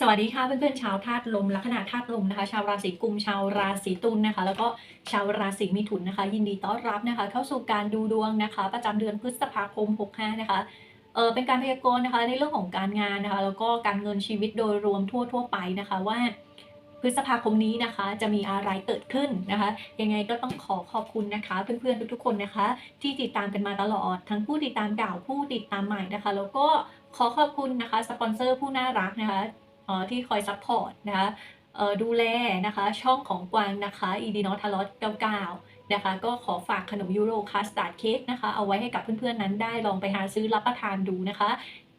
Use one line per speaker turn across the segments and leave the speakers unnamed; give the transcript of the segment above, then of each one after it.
สวัสดีค่ะเพื่อนๆชาวธาตุลมลัคนาธาตุลมนะคะ ชาวราศีกุมชาวราศีตุลนะคะ แล้วก็ชาวราศีมิถุนนะคะ ยินดีต้อนรับนะคะ เข้าสู่การดูดวงนะคะ ประจำเดือนพฤษภาคม 65 นะคะเออเป็นการพยากรณ์นะคะในเรื่องของการงานนะคะ แล้วก็การเงินชีวิตโดยรวมทั่วทั่วไปนะคะว่าพฤษภาคมนี้นะคะ จะมีอะไรเกิดขึ้นนะคะ ยังไงก็ต้องขอขอบคุณนะคะ เพื่อนๆทุกๆคนนะคะ ที่ติดตามกันมาตลอด ทั้งผู้ติดตามเก่าผู้ติดตามใหม่นะคะ แล้วก็ขอขอบคุณนะคะสปอนเซอร์ผู้น่ารักนะคะ ที่คอยซัพพอร์ตนะคะเออดูแลนะคะช่องของกวางนะคะอีดีนอทารอต99นะคะก็ขอฝากขนมยูโรคัสตาร์ดเค้กนะคะเอาไว้ให้กับเพื่อนๆนั้นได้ลองไปหาซื้อรับประทานดูนะคะ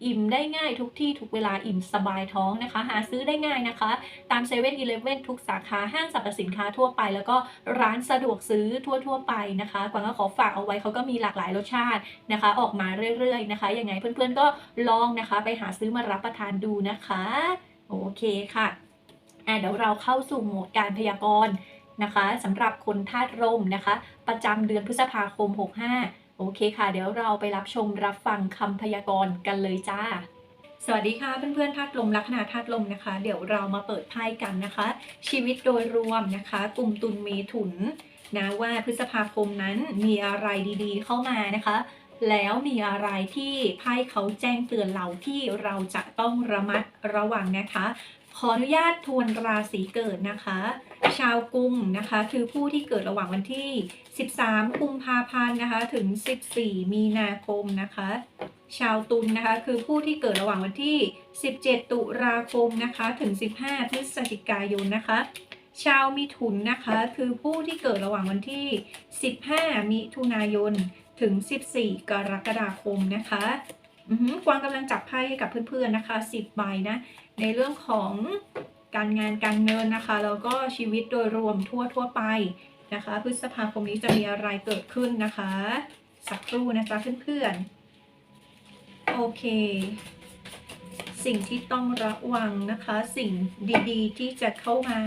อิ่มได้ง่ายทุกที่ทุกเวลาอิ่มสบายท้องนะคะ หาซื้อได้ง่ายนะคะ ตามเซเว่นอีเลฟเว่นทุกสาขาห้างสรรพสินค้าทั่วไป แล้วก็ร้านสะดวกซื้อทั่วๆไปนะคะ กวางก็ขอฝากเอาไว้เขาก็มีหลากหลายรสชาตินะคะ ออกมาเรื่อยๆนะคะยังไงเพื่อนๆก็ลองนะคะ ไปหาซื้อมารับประทานดูนะคะ โอเคค่ะอะเดี๋ยวเราเข้าสู่โหมดการพยากรณ์นะคะสำหรับคนธาตุลมนะคะ ประจำเดือนพฤษภาคม 65 โอเคค่ะ เดี๋ยวเราไปรับชมรับฟังคำพยากรณ์กันเลยจ้า สวัสดีค่ะเพื่อนๆธาตุลมลัคนาธาตุลมนะคะ เดี๋ยวเรามาเปิดไพ่กันนะคะ ชีวิตโดยรวมนะคะ กลุ่มตุลเมถุนนะว่าพฤษภาคมนั้นมีอะไรดีๆ เข้ามานะคะ แล้วมีอะไรที่ไพ่เขาแจ้งเตือนเราที่เราจะต้องระมัดระวังนะคะ ขออนุญาตทวนราศีเกิดนะคะ ชาวกุมนะคะ คือผู้ที่เกิดระหว่างวันที่ 13 กุมภาพันธ์นะคะ ถึง 14 มีนาคมนะคะ ชาวตุลนะคะ คือผู้ที่เกิดระหว่างวันที่ 17 ตุลาคมนะคะ ถึง 15 พฤศจิกายนนะคะชาวมิถุนนะคะ คือผู้ที่เกิดระหว่างวันที่ 15 มิถุนายน ถึง 14 กรกฎาคมนะคะกวางกำลังจับไพ่ให้กับเพื่อนๆนะคะ10ใบนะ ในเรื่องของการงานการเงินนะคะ แล้วก็ชีวิตโดยรวมทั่วทั่วไปนะคะ พฤษภาคมนี้จะมีอะไรเกิดขึ้นนะคะ สักครู่นะจ๊ะเพื่อนๆ โอเค สิ่งที่ต้องระวังนะคะ สิ่งดีๆ ที่จะเข้ามา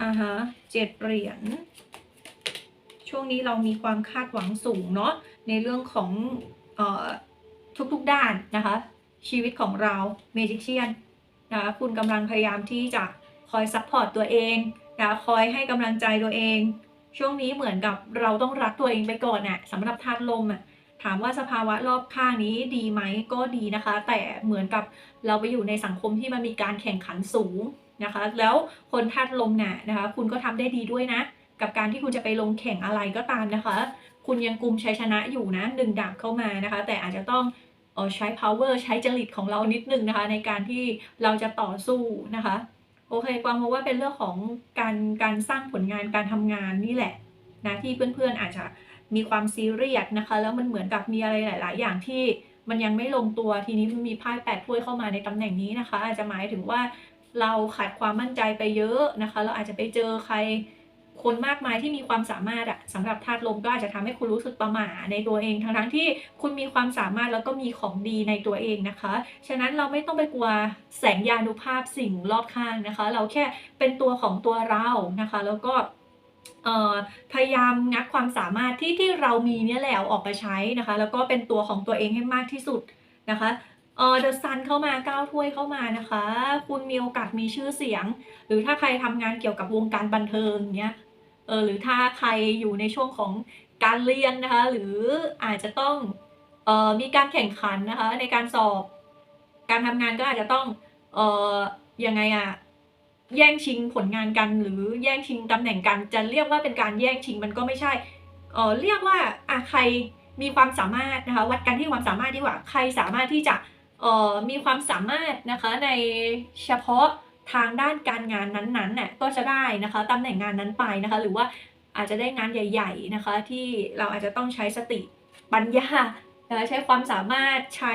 อ่าฮะเจ็ดเหรียญ ช่วงนี้เรามีความคาดหวังสูงเนาะในเรื่องของออทุกๆด้านนะคะ ชีวิตของเราเมจิเชียนนะคะคุณกำลังพยายามที่จะคอยซัพพอร์ตตัวเองนะคะคอยให้กำลังใจตัวเอง ช่วงนี้เหมือนกับเราต้องรักตัวเองไปก่อนน่ะสำหรับธาตุลมอะถามว่าสภาวะรอบข้างนี้ดีไหมก็ดีนะคะ แต่เหมือนกับเราไปอยู่ในสังคมที่มันมีการแข่งขันสูงนะคะ แล้วคนธาตุลมเนี่ยนะคะ คุณก็ทำได้ดีด้วยนะ กับการที่คุณจะไปลงแข่งอะไรก็ตามนะคะ คุณยังกุมชัยชนะอยู่นะหนึ่งดาบเข้ามานะคะ แต่อาจจะต้องออใช้ power ใช้จริตของเรานิดนึงนะคะ ในการที่เราจะต่อสู้นะคะโอเคกวางมองว่าเป็นเรื่องของการการสร้างผลงานการทำงานนี่แหละนะที่เพื่อนๆอาจจะมีความซีเรียสนะคะ แล้วมันเหมือนกับมีอะไรหลาย ๆ อย่างที่มันยังไม่ลงตัวทีนี้มันมีไพ่แปดถ้วยเข้ามาในตำแหน่งนี้นะคะ อาจจะหมายถึงว่าเราขาดความมั่นใจไปเยอะนะคะ เราอาจจะไปเจอใคร คนมากมายที่มีความสามารถอะสำหรับธาตุลมก็อาจจะทำให้คุณรู้สึกประหม่าในตัวเองทั้งทั้งๆที่คุณมีความสามารถแล้วก็มีของดีในตัวเองนะคะ ฉะนั้นเราไม่ต้องไปกลัวแสงยานุภาพสิ่งรอบข้างนะคะ เราแค่เป็นตัวของตัวเรานะคะ แล้วก็พยายามงัดความสามารถที่ที่เรามีเนี่ยแหละอออกไปใช้นะคะ แล้วก็เป็นตัวของตัวเองให้มากที่สุดนะคะเออเดอะซันเข้ามาก้าวถ้วยเข้ามานะคะ คุณมีโอกาสมีชื่อเสียง หรือถ้าใครทำงานเกี่ยวกับวงการบันเทิงเนี้ย เออหรือถ้าใครอยู่ในช่วงของการเรียนนะคะหรืออาจจะต้องเออมีการแข่งขันนะคะในการสอบ การทำงานก็อาจจะต้องเออยังไงอะแย่งชิงผลงานกัน หรือแย่งชิงตำแหน่งกันจะเรียกว่าเป็นการแย่งชิงมันก็ไม่ใช่เออเรียกว่าอะใครมีความสามารถนะคะวัดกันที่ความสามารถดีกว่าใครสามารถที่จะเออมีความสามารถนะคะในเฉพาะ ทางด้านการงานนั้นๆน่ะก็จะได้นะคะตำแหน่งงานนั้นไปนะคะ หรือว่าอาจจะได้งานใหญ่ ๆนะคะ ที่เราอาจจะต้องใช้สติปัญญาใช้ความสามารถใช้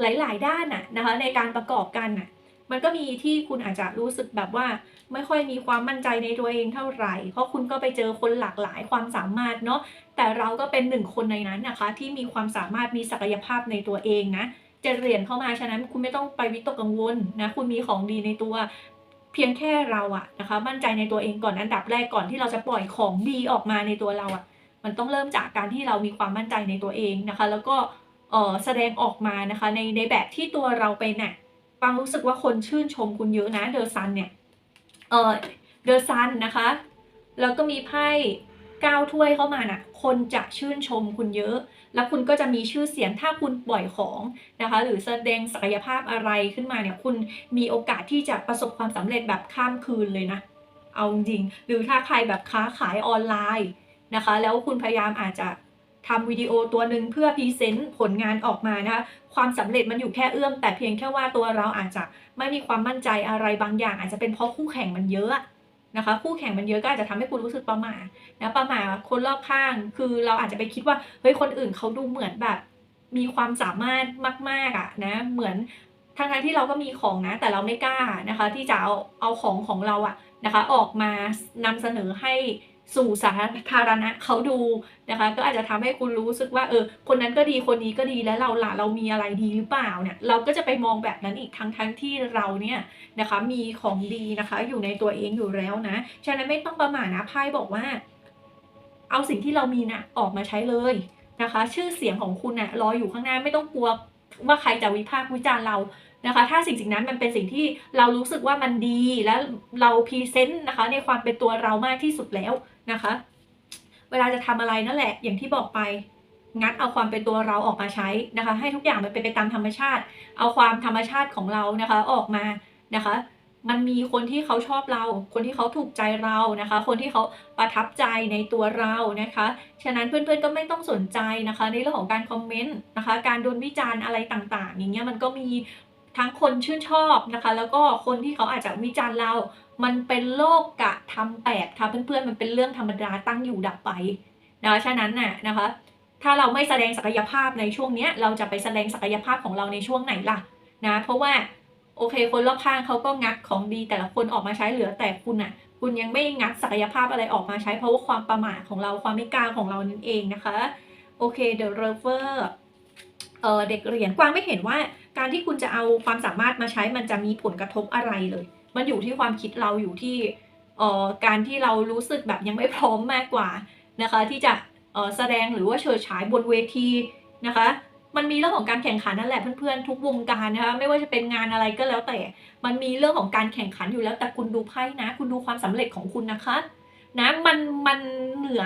หลาย ๆ ด้านน่ะนะคะ ในการประกอบกันน่ะมันก็มีที่คุณอาจจะรู้สึกแบบว่าไม่ค่อยมีความมั่นใจในตัวเองเท่าไหร่ เพราะคุณก็ไปเจอคนหลากหลายความสามารถเนาะแต่เราก็เป็นหนึ่งคนในนั้นนะคะ ที่มีความสามารถมีศักยภาพในตัวเองนะ จะเหรียญเข้ามาฉะนั้นคุณไม่ต้องไปวิตกกังวลนะคุณมีของดีในตัวเพียงแค่เราอะนะคะมั่นใจในตัวเองก่อนอันดับแรกก่อนที่เราจะปล่อยของดีออกมาในตัวเราอะมันต้องเริ่มจากการที่เรามีความมั่นใจในตัวเองนะคะ แล้วก็แสดงออกมานะคะในในแบบที่ตัวเราเป็นน่ะกวางรู้สึกว่าคนชื่นชมคุณเยอะนะเดอะซันเนี่ยเออเดอะซันนะคะแล้วก็มีไพ่ก้าวถ้วยเข้ามาน่ะคนจะชื่นชมคุณเยอะ แล้วคุณก็จะมีชื่อเสียงถ้าคุณปล่อยของนะคะ หรือแสดงศักยภาพอะไรขึ้นมาเนี่ยคุณมีโอกาสที่จะประสบความสำเร็จแบบข้ามคืนเลยนะ เอาจริง หรือถ้าใครแบบค้าขายออนไลน์นะคะ แล้วคุณพยายามอาจจะทำวิดีโอตัวหนึ่งเพื่อพรีเซนต์ผลงานออกมานะคะความสำเร็จมันอยู่แค่เอื้อม แต่เพียงแค่ว่าตัวเราอาจจะไม่มีความมั่นใจอะไรบางอย่าง อาจจะเป็นเพราะคู่แข่งมันเยอะ นะคะ คู่แข่งมันเยอะก็อาจจะทำให้คุณรู้สึกประหม่านะประหม่าคนรอบข้าง คือเราอาจจะไปคิดว่าเฮ้ยคนอื่นเขาดูเหมือนแบบมีความสามารถมากๆอะนะเหมือนทั้งๆที่เราก็มีของนะ แต่เราไม่กล้านะคะ ที่จะเอาเอาของของเราอะนะคะ ออกมานำเสนอให้ สู่สาธารณะเขาดูนะคะ ก็อาจจะทำให้คุณรู้สึกว่าเออคนนั้นก็ดีคนนี้ก็ดีแล้วเราล่ะเรามีอะไรดีหรือเปล่าเนี่ยเราก็จะไปมองแบบนั้นอีกทั้งทั้งที่เราเนี่ยนะคะมีของดีนะคะอยู่ในตัวเองอยู่แล้วนะฉะนั้นไม่ต้องประมาทนะไพ่บอกว่า เอาสิ่งที่เรามีนะออกมาใช้เลยนะคะ ชื่อเสียงของคุณนะ่ะรออยู่ข้างหน้าไม่ต้องกลัวว่าใครจะวิพากษ์วิจารณ์เรานะคะถ้าสิ่งสิ่งนั้นมันเป็นสิ่งที่เรารู้สึกว่ามันดีแล้วเราพรีเซนต์นะคะในความเป็นตัวเรามากที่สุดแล้ว นะคะ เวลาจะทำอะไรนั่นแหละ อย่างที่บอกไป งัดเอาความเป็นตัวเราออกมาใช้นะคะ ให้ทุกอย่างมันเป็นไปตามธรรมชาติ เอาความธรรมชาติของเรานะคะออกมานะคะ มันมีคนที่เขาชอบเรา คนที่เขาถูกใจเรานะคะ คนที่เขาประทับใจในตัวเรานะคะ ฉะนั้นเพื่อนๆก็ไม่ต้องสนใจนะคะ ในเรื่องของการคอมเมนต์นะคะ การโดนวิจารณ์อะไรต่างๆ อย่างเงี้ยมันก็มีทั้งคนชื่นชอบนะคะ แล้วก็คนที่เขาอาจจะวิจารณ์เรา มันเป็นโลกกะทำแปดค่ะเพื่อนๆมันเป็นเรื่องธรรมดาตั้งอยู่ดับไปนะฉะนั้นน่ะนะคะ ถ้าเราไม่แสดงศักยภาพในช่วงเนี้ยเราจะไปแสดงศักยภาพของเราในช่วงไหนล่ะนะเพราะว่าโอเคคนรอบข้างเขาก็งัดของดีแต่ละคนออกมาใช้เหลือแต่คุณอะ คุณยังไม่งัดศักยภาพอะไรออกมาใช้ เพราะว่าความประมาทของเราความไม่กล้าของเรานั่นเองนะคะโอเค The Rover เออเด็กเรียนกวางไม่เห็นว่าการที่คุณจะเอาความสามารถมาใช้มันจะมีผลกระทบอะไรเลย มันอยู่ที่ความคิดเราอยู่ที่เอ่อการที่เรารู้สึกแบบยังไม่พร้อมมากกว่านะคะ ที่จะเอ่อแสดงหรือว่าเฉิดฉายบนเวทีนะคะ มันมีเรื่องของการแข่งขันนั่นแหละเพื่อนๆทุกวงการนะคะไม่ว่าจะเป็นงานอะไรก็แล้วแต่ มันมีเรื่องของการแข่งขันอยู่แล้ว แต่คุณดูไพ่นะ คุณดูความสำเร็จของคุณนะคะนะมันมันเหนือ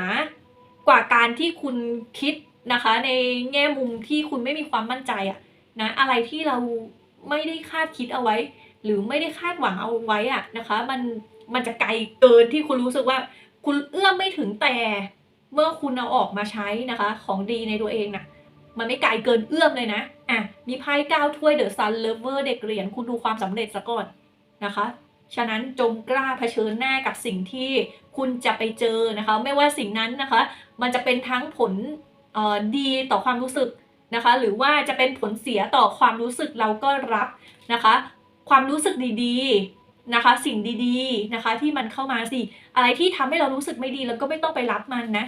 กว่าการที่คุณคิดนะคะ ในแง่มุมที่คุณไม่มีความมั่นใจอะนะอะไรที่เราไม่ได้คาดคิดเอาไว้ หรือไม่ได้คาดหวังเอาไว้อะนะคะ มันมันจะไกลเกินที่คุณรู้สึกว่า คุณเอื้อมไม่ถึงแต่เมื่อคุณเอาออกมาใช้นะคะ ของดีในตัวเองน่ะมันไม่ไกลเกินเอื้อมเลยนะ อะ มีไพ่เก้าถ้วยเดอะซันเลเวอร์เด็กเหรียญคุณดูความสำเร็จซะก่อนนะคะ ฉะนั้นจงกล้าเผชิญหน้ากับสิ่งที่คุณจะไปเจอนะคะ ไม่ว่าสิ่งนั้นนะคะ มันจะเป็นทั้งผลดีต่อความรู้สึกนะคะ หรือว่าจะเป็นผลเสียต่อความรู้สึกเราก็รับนะคะ ความรู้สึกดีๆนะคะ สิ่งดีๆนะคะ ที่มันเข้ามาสิอะไรที่ทำให้เรารู้สึกไม่ดีแล้วก็ไม่ต้องไปรับมันนะ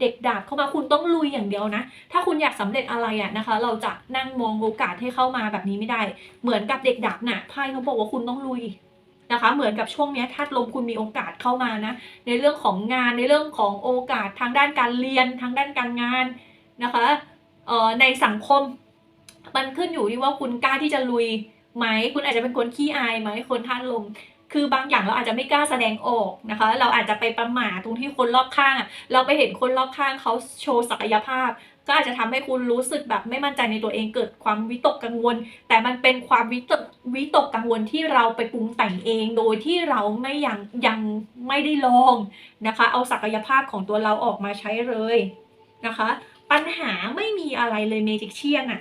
เด็กดาบเข้ามาคุณต้องลุยอย่างเดียวนะ ถ้าคุณอยากสำเร็จอะไรอะนะคะ เราจะนั่งมองโอกาสให้เข้ามาแบบนี้ไม่ได้ เหมือนกับเด็กดาบน่ะไพ่เขาบอกว่าคุณต้องลุยนะคะเหมือนกับช่วงเนี้ยธาตุลมคุณมีโอกาสเข้ามานะในเรื่องของงานในเรื่องของโอกาสทางด้านการเรียนทางด้านการงานนะคะเอ่อในสังคม มันขึ้นอยู่ที่ว่าคุณกล้าที่จะลุย ไหมคุณอาจจะเป็นคนขี้อายไหมคนธาตุลม คือบางอย่างเราอาจจะไม่กล้าแสดงออกนะคะ เราอาจจะไปประหม่าตรงที่คนรอบข้างเราไปเห็นคนรอบข้างเขาโชว์ศักยภาพ ก็อาจจะทำให้คุณรู้สึกแบบไม่มั่นใจในตัวเองเกิดความวิตกกังวล แต่มันเป็นความวิตกวิตกกังวลที่เราไปปรุงแต่งเอง โดยที่เราไม่ยังยังไม่ได้ลองนะคะ เอาศักยภาพของตัวเราออกมาใช้เลยนะคะ ปัญหาไม่มีอะไรเลยเมจิกเชียนอะ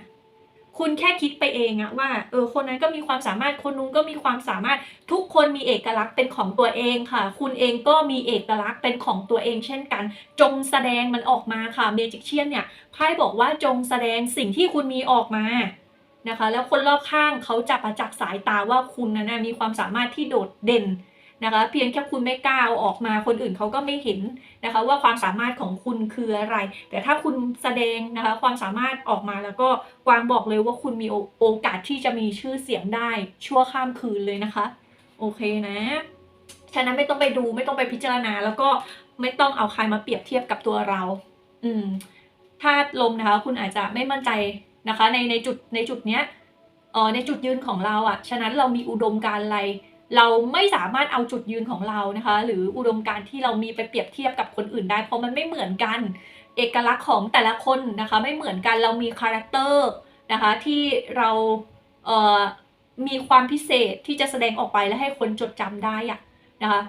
คุณแค่คิดไปเองอะว่าเออคนนั้นก็มีความสามารถคนนู้นก็มีความสามารถทุกคนมีเอกลักษณ์เป็นของตัวเองค่ะ คุณเองก็มีเอกลักษณ์เป็นของตัวเองเช่นกัน จงแสดงมันออกมาค่ะเมจิกเชียนเนี่ยไพ่บอกว่าจงแสดงสิ่งที่คุณมีออกมานะคะ แล้วคนรอบข้างเขาจะประจักษ์สายตาว่าคุณนั้นมีความสามารถที่โดดเด่น นะคะ เพียงแค่คุณไม่กล้าเอาออกมาคนอื่นเขาก็ไม่เห็นนะคะ ว่าความสามารถของคุณคืออะไร แต่ถ้าคุณแสดงนะคะความสามารถออกมาแล้วก็กวางบอกเลยว่าคุณมีโอกาสที่จะมีชื่อเสียงได้ชั่วข้ามคืนเลยนะคะ โอเคนะฉะนั้นไม่ต้องไปดูไม่ต้องไปพิจารณา แล้วก็ไม่ต้องเอาใครมาเปรียบเทียบกับตัวเรา อืมธาตุลมนะคะ คุณอาจจะไม่มั่นใจนะคะ ในในจุดในจุดเนี้ยเออในจุดยืนของเราอะฉะนั้นเรามีอุดมการณ์อะไร เราไม่สามารถเอาจุดยืนของเรานะคะ หรืออุดมการที่เรามีไปเปรียบเทียบกับคนอื่นได้ เพราะมันไม่เหมือนกันเอกลักษณ์ของแต่ละคนนะคะ ไม่เหมือนกันเรามีคาแรคเตอร์นะคะที่เราเอ่อมีความพิเศษที่จะแสดงออกไปและให้คนจดจำได้อะนะคะ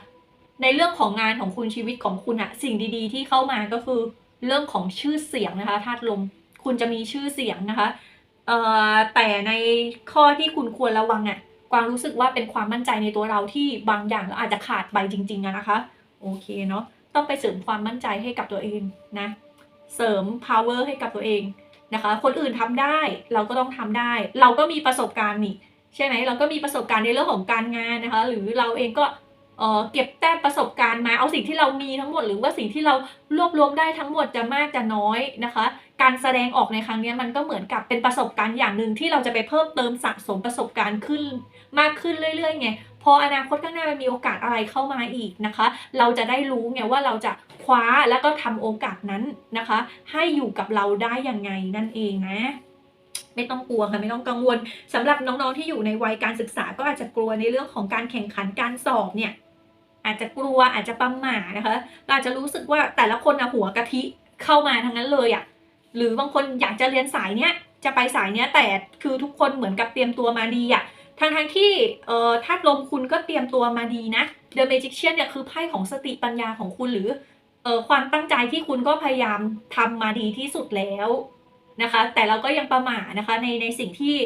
ในเรื่องของงานของคุณชีวิตของคุณอะสิ่งดี ๆ ที่เข้ามาก็คือเรื่องของชื่อเสียงนะคะธาตุลมคุณจะมีชื่อเสียงนะคะเออแต่ในข้อที่คุณควรระวังอะ กวางรู้สึกว่าเป็นความมั่นใจในตัวเราที่บางอย่างเราอาจจะขาดไปจริงๆอะนะคะ โอเคเนาะต้องไปเสริมความมั่นใจให้กับตัวเองนะ เสริม power ให้กับตัวเองนะคะ คนอื่นทำได้เราก็ต้องทำได้ เราก็มีประสบการณ์นี่ใช่ไหมเราก็มีประสบการณ์ในเรื่องของการงานนะคะ หรือเราเองก็เอ่อเก็บแต้มประสบการณ์มาเอาสิ่งที่เรามีทั้งหมด หรือว่าสิ่งที่เรารวบรวมได้ทั้งหมดจะมากจะน้อยนะคะ การแสดงออกในครั้งนี้มันก็เหมือนกับเป็นประสบการณ์อย่างหนึ่งที่เราจะไปเพิ่มเติมสะสมประสบการณ์ขึ้นมากขึ้นเรื่อยๆไงพออนาคตข้างหน้ามันมีโอกาสอะไรเข้ามาอีกนะคะ เราจะได้รู้ไงว่าเราจะคว้าแล้วก็ทำโอกาสนั้นนะคะ ให้อยู่กับเราได้ยังไงนั่นเองนะไม่ต้องกลัวค่ะไม่ต้องกังวลสำหรับน้องๆที่อยู่ในวัยการศึกษาก็อาจจะกลัวในเรื่องของการแข่งขันการสอบเนี่ยอาจจะกลัวอาจจะประหม่านะคะ เราอาจจะรู้สึกว่าแต่ละคนอะหัวกะทิเข้ามาทั้งนั้นเลยอะ หรือบางคนอยากจะเรียนสายเนี้ยจะไปสายเนี้ยแต่คือทุกคนเหมือนกับเตรียมตัวมาดีอะทั้งทั้งที่เอ่อธาตุลมคุณก็เตรียมตัวมาดีนะ The Magician เนี่ยคือไพ่ของสติปัญญาของคุณหรือเอ่อความตั้งใจที่คุณก็พยายามทำมาดีที่สุดแล้วนะคะ แต่เราก็ยังประหม่านะคะในในสิ่งที่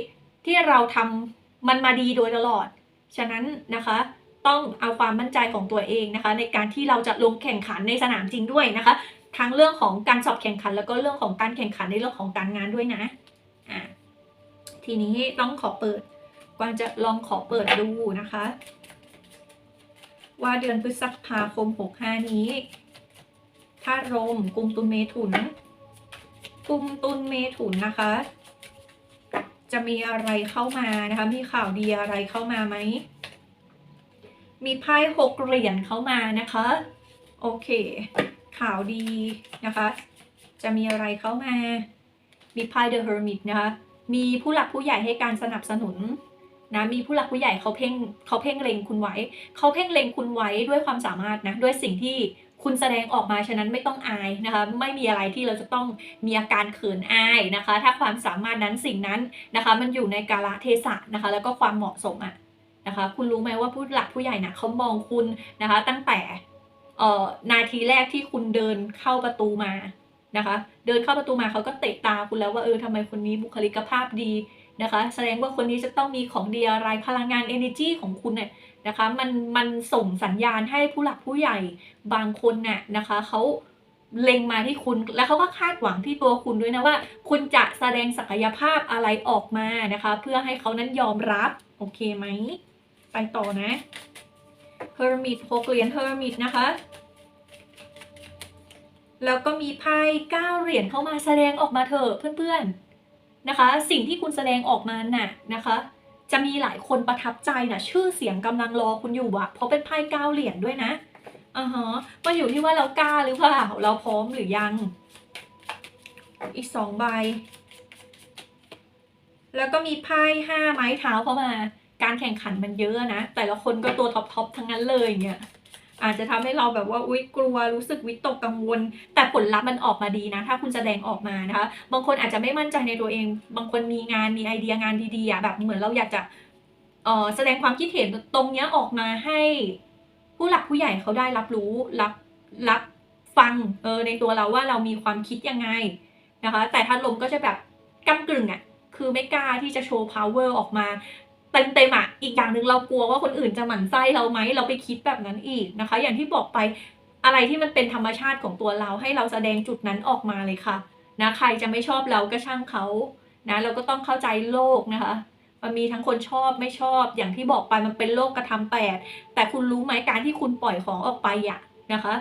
ที่เราทำมันมาดีโดยตลอด ฉะนั้นนะคะต้องเอาความมั่นใจของตัวเองนะคะ ในการที่เราจะลงแข่งขันในสนามจริงด้วยนะคะ ทั้งเรื่องของการสอบแข่งขัน แล้วก็เรื่องของการแข่งขันในเรื่องของการงานด้วยนะอะทีนี้ต้องขอเปิดกวางจะลองขอเปิดดูนะคะ ว่าเดือนพฤษภาคม 65 นี้ธาตุลมกุมตุลเมถุน กุมตุลเมถุนนะคะ จะมีอะไรเข้ามานะคะ มีข่าวดีอะไรเข้ามาไหม มีไพ่หกเหรียญเข้ามานะคะ โอเค ข่าวดีนะคะ จะมีอะไรเข้ามา มีไพ่ The Hermit นะคะ มีผู้หลักผู้ใหญ่ให้การสนับสนุนนะมีผู้หลักผู้ใหญ่เขาเพ่งเขาเพ่งเล็งคุณไว้ เขาเพ่งเล็งคุณไว้ด้วยความสามารถนะด้วยสิ่งที่คุณแสดงออกมาฉะนั้นไม่ต้องอายนะคะ ไม่มีอะไรที่เราจะต้องมีอาการเขินอายนะคะ ถ้าความสามารถนั้นสิ่งนั้นนะคะ มันอยู่ในกาลเทศะนะคะ แล้วก็ความเหมาะสมอะนะคะ คุณรู้ไหมว่าผู้หลักผู้ใหญ่นะเขามองคุณนะคะ ตั้งแต่ เอ่อนาทีแรกที่คุณเดินเข้าประตูมานะคะ เดินเข้าประตูมาเขาก็เตะตาคุณแล้วว่าเออทำไมคนนี้บุคลิกภาพดีนะคะ แสดงว่าคนนี้จะต้องมีของดีอะไรพลังงาน energy ของคุณเนี่ยนะคะมันมันส่งสัญญาณให้ผู้หลักผู้ใหญ่บางคนน่ะนะคะเขาเล็งมาที่คุณแล้วเขาก็คาดหวังที่ตัวคุณด้วยนะว่า คุณจะแสดงศักยภาพอะไรออกมานะคะ เพื่อให้เขานั้นยอมรับ โอเคไหม ไปต่อนะ Hermit หกเหรียญ Hermit นะคะ แล้วก็มีไพ่เก้าเหรียญเข้ามาแสดงออกมาเถอะเพื่อนๆนะคะ สิ่งที่คุณแสดงออกมาน่ะนะคะ จะมีหลายคนประทับใจนะชื่อเสียงกำลังรอคุณอยู่อะเพราะเป็นไพ่เก้าเหรียญด้วยนะอ่าฮะมันอยู่ที่ว่าเรากล้าหรือเปล่าเราพร้อมหรือยัง อีกสองใบ แล้วก็มีไพ่ห้าไม้เท้าเข้ามา การแข่งขันมันเยอะนะ แต่ละคนก็ตัวท็อปๆทั้งนั้นเลยเนี่ยอาจจะทำให้เราแบบว่าอุ๊ยกลัวรู้สึกวิตกกังวล แต่ผลลัพธ์มันออกมาดีนะ ถ้าคุณแสดงออกมานะคะ บางคนอาจจะไม่มั่นใจในตัวเอง บางคนมีงานมีไอเดียงานดีๆอะแบบเหมือนเราอยากจะเอ่อแสดงความคิดเห็นตรงเนี้ยออกมาให้ผู้หลักผู้ใหญ่เขาได้รับรู้รับรับฟังเออในตัวเราว่าเรามีความคิดยังไงนะคะ แต่ถ้าลมก็จะแบบกำกึ่งอะคือไม่กล้าที่จะโชว์ power ออกมา เต็มๆอะอีกอย่างหนึ่งเรากลัวว่าคนอื่นจะหมั่นไส้เราไหมเราไปคิดแบบนั้นอีกนะคะ อย่างที่บอกไปอะไรที่มันเป็นธรรมชาติของตัวเราให้เราแสดงจุดนั้นออกมาเลยค่ะนะใครจะไม่ชอบเราก็ช่างเขานะเราก็ต้องเข้าใจโลกนะคะ มันมีทั้งคนชอบไม่ชอบ อย่างที่บอกไปมันเป็นโลกกระทำแปดแต่คุณรู้ไหมการที่คุณปล่อยของออกไปอะนะคะ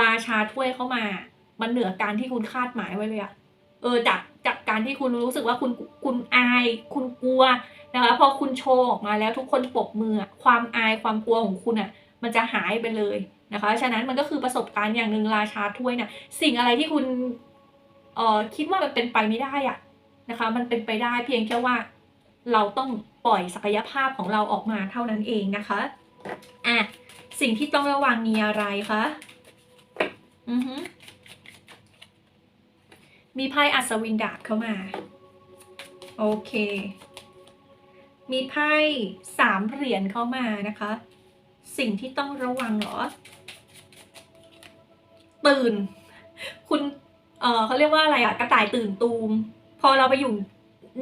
ราชาถ้วยเข้ามา มันเหนือการที่คุณคาดหมายไว้เลยอะเออจากจากการที่คุณรู้สึกว่าคุณคุณอาย คุณกลัว นะคะพอคุณโชว์ออกมาแล้วทุกคนปรบมือความอายความกลัวของคุณอะมันจะหายไปเลยนะคะ ฉะนั้นมันก็คือประสบการณ์อย่างหนึ่งราชาถ้วยเนี่ยสิ่งอะไรที่คุณเอ่อคิดว่ามันเป็นไปไม่ได้อะนะคะ มันเป็นไปได้เพียงแค่ว่าเราต้องปล่อยศักยภาพของเราออกมาเท่านั้นเองนะคะอะสิ่งที่ต้องระวังมีอะไรคะอือฮึมีไพ่อัศวินดาบเข้ามา โอเค มีไพ่สามเหรียญเข้ามานะคะ สิ่งที่ต้องระวังเหรอ ตื่น คุณ เออเขาเรียกว่าอะไรอะกระต่ายตื่นตูม พอเราไปอยู่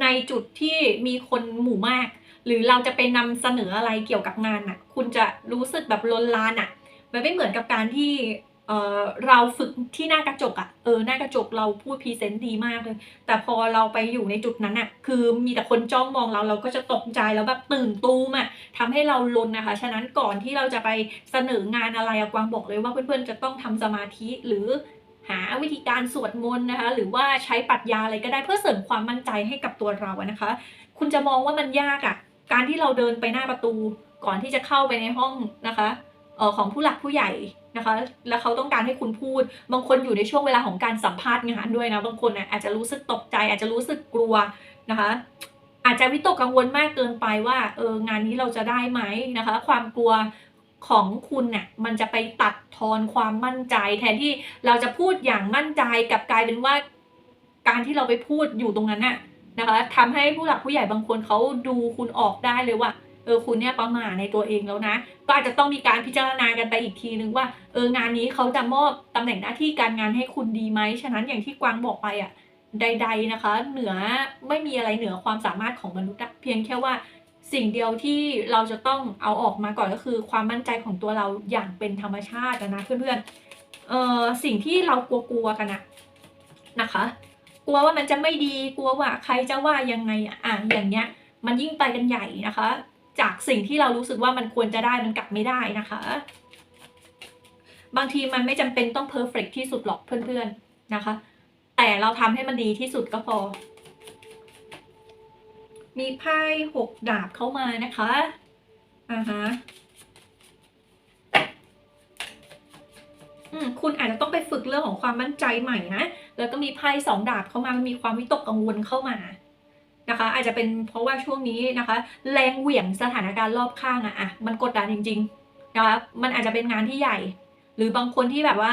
ในจุดที่มีคนหมู่มาก หรือเราจะไปนำเสนออะไรเกี่ยวกับงานน่ะคุณจะรู้สึกแบบลนลานอะมันไม่เหมือนกับการที่ เเราฝึกที่หน้ากระจกอะเออหน้ากระจกเราพูดพรีเซนต์ดีมากเลย แต่พอเราไปอยู่ในจุดนั้นอะคือมีแต่คนจ้องมองเราเราก็จะตกใจแล้วแบบตื่นตูมอะทำให้เราลนนะคะ ฉะนั้นก่อนที่เราจะไปเสนองานอะไรอะกวางบอกเลยว่าเพื่อนๆจะต้องทำสมาธิหรือหาวิธีการสวดมนต์นะคะ หรือว่าใช้ปรัชญาอะไรก็ได้เพื่อเสริมความมั่นใจให้กับตัวเราอะนะคะ คุณจะมองว่ามันยากอะการที่เราเดินไปหน้าประตูก่อนที่จะเข้าไปในห้องนะคะ อ่อของผู้หลักผู้ใหญ่นะคะ แล้วเขาต้องการให้คุณพูด บางคนอยู่ในช่วงเวลาของการสัมภาษณ์งานด้วยนะ บางคนน่ะอาจจะรู้สึกตกใจ อาจจะรู้สึกกลัวนะคะ อาจจะวิตกกังวลมากเกินไปว่าเอองานนี้เราจะได้ไหมนะคะ ความกลัวของคุณเนี่ยมันจะไปตัดทอนความมั่นใจ แทนที่เราจะพูดอย่างมั่นใจกลับกลายเป็นว่า การที่เราไปพูดอยู่ตรงนั้นน่ะนะคะทำให้ผู้หลักผู้ใหญ่บางคนเขาดูคุณออกได้เลยว่า เออคุณเนี่ยประมาทในตัวเองแล้วนะ ก็อาจจะต้องมีการพิจารณากันไปอีกทีนึงว่าเอองานนี้เขาจะมอบตำแหน่งหน้าที่การงานให้คุณดีไหมฉะนั้นอย่างที่กวางบอกไปอะใด ๆนะคะ เหนือไม่มีอะไรเหนือความสามารถของมนุษย์เพียงแค่ว่าสิ่งเดียวที่เราจะต้องเอาออกมาก่อนก็คือความมั่นใจของตัวเราอย่างเป็นธรรมชาติอะนะเพื่อนๆเอ่อสิ่งที่เรากลัวๆกันอะนะคะ กลัวว่ามันจะไม่ดีกลัวว่าใครจะว่ายังไงอะอะอย่างเงี้ยมันยิ่งไปกันใหญ่นะคะ จากสิ่งที่เรารู้สึกว่ามันควรจะได้มันกลับไม่ได้นะคะ บางทีมันไม่จำเป็นต้องเพอร์เฟกที่สุดหรอกเพื่อนๆนะคะ แต่เราทำให้มันดีที่สุดก็พอ มีไพ่หกดาบเข้ามานะคะอ่าฮะอืมคุณอาจจะต้องไปฝึกเรื่องของความมั่นใจใหม่นะ แล้วก็มีไพ่สองดาบเข้ามา มีความวิตกกังวลเข้ามา นะคะ อาจจะเป็นเพราะว่าช่วงนี้นะคะ แรงเหวี่ยงสถานการณ์รอบข้างอะอะมันกดดันจริงๆนะคะมันอาจจะเป็นงานที่ใหญ่ หรือบางคนที่แบบว่า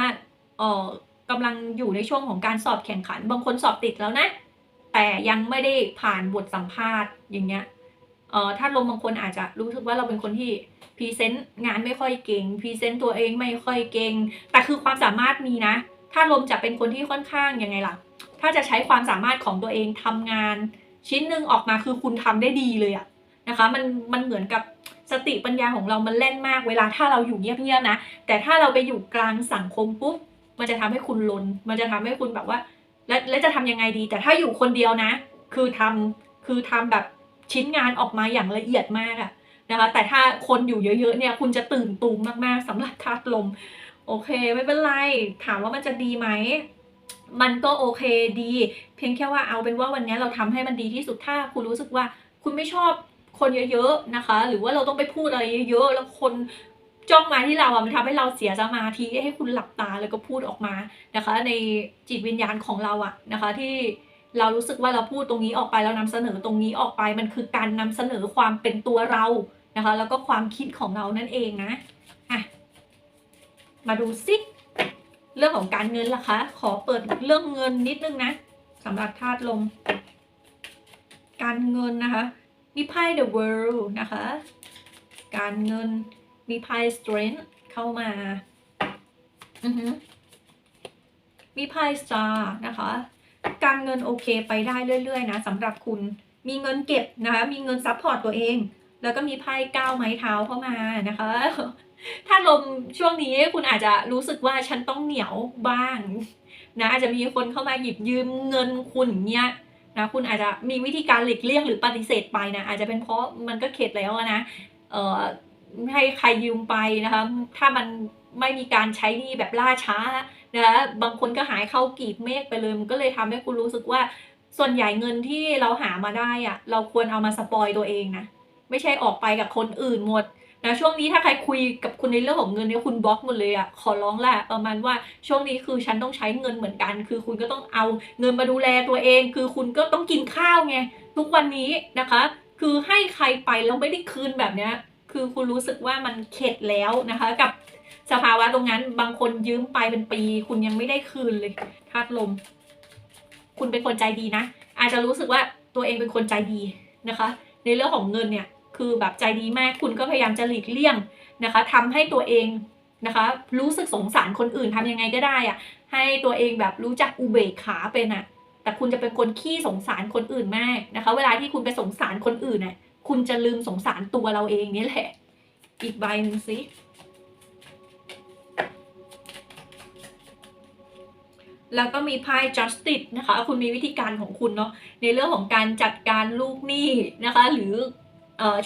เออกำลังอยู่ในช่วงของการสอบแข่งขัน บางคนสอบติดแล้วนะ แต่ยังไม่ได้ผ่านบทสัมภาษณ์อย่างเงี้ยเออถ้าลมบางคนอาจจะรู้สึกว่าเราเป็นคนที่พรีเซนต์งานไม่ค่อยเก่งพรีเซนต์ตัวเองไม่ค่อยเก่งแต่คือความสามารถมีนะ ถ้าลมจะเป็นคนที่ค่อนข้างยังไงล่ะ ถ้าจะใช้ความสามารถของตัวเองทำงาน ชิ้นหนึ่งออกมาคือคุณทำได้ดีเลยอะนะคะมันมันเหมือนกับสติปัญญาของเรามันเล่นมากเวลาถ้าเราอยู่เงียบๆนะ แต่ถ้าเราไปอยู่กลางสังคมปุ๊บมันจะทำให้คุณลน มันจะทำให้คุณแบบว่า แล้วแล้วจะทำยังไงดี แต่ถ้าอยู่คนเดียวนะ คือทำคือทำแบบชิ้นงานออกมาอย่างละเอียดมากอะนะคะแต่ถ้าคนอยู่เยอะๆเนี่ยคุณจะตื่นตูมมากๆสำหรับธาตุลม โอเค ไม่เป็นไร ถามว่ามันจะดีไหม มันก็โอเคดี เพียงแค่ว่าเอาเป็นว่าวันนี้เราทำให้มันดีที่สุดถ้าคุณรู้สึกว่าคุณไม่ชอบคนเยอะๆนะคะ หรือว่าเราต้องไปพูดอะไรเยอะๆแล้วคนจ้องมาที่เราอะมันทำให้เราเสียสมาธิให้คุณหลับตาแล้วก็พูดออกมานะคะ ในจิตวิญญาณของเราอะนะคะ ที่เรารู้สึกว่าเราพูดตรงนี้ออกไปเรานำเสนอตรงนี้ออกไปมันคือการนำเสนอความเป็นตัวเรานะคะ แล้วก็ความคิดของเรานั่นเองนะอะมาดูซิ เรื่องของการเงินล่ะคะ ขอเปิดเรื่องเงินนิดนึงนะสำหรับธาตุลม การเงินนะคะ มีไพ่ The World นะคะ การเงินมีไพ่ Strength เข้ามาอือฮึมีไพ่ Star นะคะ การเงินโอเคไปได้เรื่อย ๆ นะสำหรับคุณมีเงินเก็บนะคะ มีเงินซัพพอร์ตตัวเอง แล้วก็มีไพ่ก้าวไม้เท้าเข้ามานะคะ ถ้าลมช่วงนี้คุณอาจจะรู้สึกว่าฉันต้องเหนียวบ้างนะอาจจะมีคนเข้ามาหยิบยืมเงินคุณเงี้ยนะคุณอาจจะมีวิธีการหลีกเลี่ยงหรือปฏิเสธไปนะอาจจะเป็นเพราะมันก็เข็ดแล้วนะเอ่อให้ใครยืมไปนะคะถ้ามันไม่มีการใช้หนี้แบบล่าช้านะคะบางคนก็หายเข้ากีบเมฆไปเลยมันก็เลยทำให้คุณรู้สึกว่าส่วนใหญ่เงินที่เราหามาได้อะเราควรเอามาสปอยตัวเองนะไม่ใช่ออกไปกับคนอื่นหมด นะช่วงนี้ถ้าใครคุยกับคุณในเรื่องของเงินเนี่ยคุณบล็อกหมดเลยอะขอร้องละประมาณว่าช่วงนี้คือฉันต้องใช้เงินเหมือนกัน คือคุณก็ต้องเอาเงินมาดูแลตัวเอง คือคุณก็ต้องกินข้าวไงทุกวันนี้นะคะ คือให้ใครไปแล้วไม่ได้คืนแบบเนี้ยคือคุณรู้สึกว่ามันเข็ดแล้วนะคะ กับสภาวะตรงนั้นบางคนยืมไปเป็นปี คุณยังไม่ได้คืนเลยธาตุลม คุณเป็นคนใจดีนะ อาจจะรู้สึกว่าตัวเองเป็นคนใจดีนะคะ ในเรื่องของเงินเนี่ย คือแบบใจดีมากคุณก็พยายามจะหลีกเลี่ยงนะคะทำให้ตัวเองนะคะรู้สึกสงสารคนอื่นทำยังไงก็ได้อะให้ตัวเองแบบรู้จักอุเบกขาเป็นอะแต่คุณจะเป็นคนขี้สงสารคนอื่นมากนะคะ เวลาที่คุณไปสงสารคนอื่นน่ะคุณจะลืมสงสารตัวเราเองนี่แหละ อีกใบหนึ่งสิแล้วก็มีไพ่ justice นะคะ คุณมีวิธีการของคุณเนาะในเรื่องของการจัดการลูกหนี้นะคะ หรือเอ่อ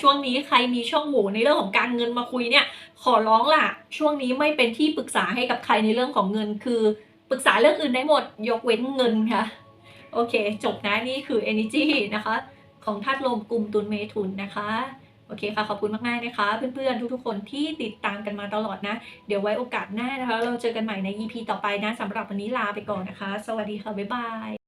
ช่วงนี้ใครมีช่องโหว่ในเรื่องของการเงินมาคุยเนี่ย ขอร้องล่ะ ช่วงนี้ไม่เป็นที่ปรึกษาให้กับใครในเรื่องของเงิน คือปรึกษาเรื่องอื่นได้หมด ยกเว้นเงินค่ะ โอเค จบนะนี่คือ energy นะคะ ของธาตุลมกลุ่มตุลเมถุนนะคะ โอเคค่ะ ขอบคุณมาก ๆ นะคะ เพื่อน ๆ ทุก ๆ คนที่ติดตามกันมาตลอดนะ เดี๋ยวไว้โอกาสหน้านะคะ เราเจอกันใหม่ใน EP ต่อไปนะสำหรับวันนี้ลาไปก่อนนะคะ สวัสดีค่ะ บ๊ายบาย